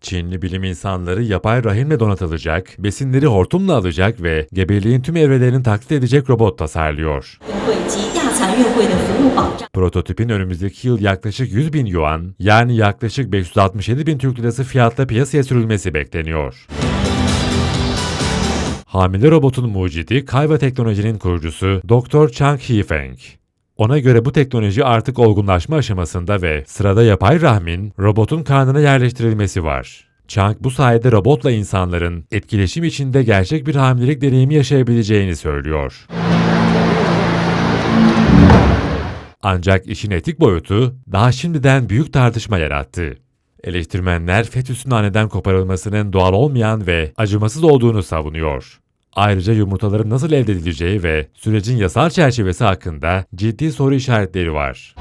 Çinli bilim insanları yapay rahimle donatılacak, besinleri hortumla alacak ve gebeliğin tüm evrelerini taklit edecek robot tasarlıyor. Prototipin önümüzdeki yıl yaklaşık 100 bin yuan yani yaklaşık 567 bin Türk lirası fiyatla piyasaya sürülmesi bekleniyor. Hamile robotun mucidi Kayva Teknoloji'nin kurucusu Dr. Chang Hifeng. Ona göre bu teknoloji artık olgunlaşma aşamasında ve sırada yapay rahmin robotun karnına yerleştirilmesi var. Chang bu sayede robotla insanların etkileşim içinde gerçek bir hamilelik deneyimi yaşayabileceğini söylüyor. Ancak işin etik boyutu daha şimdiden büyük tartışma yarattı. Eleştirmenler fetüsün anneden koparılmasının doğal olmayan ve acımasız olduğunu savunuyor. Ayrıca yumurtaların nasıl elde edileceği ve sürecin yasal çerçevesi hakkında ciddi soru işaretleri var.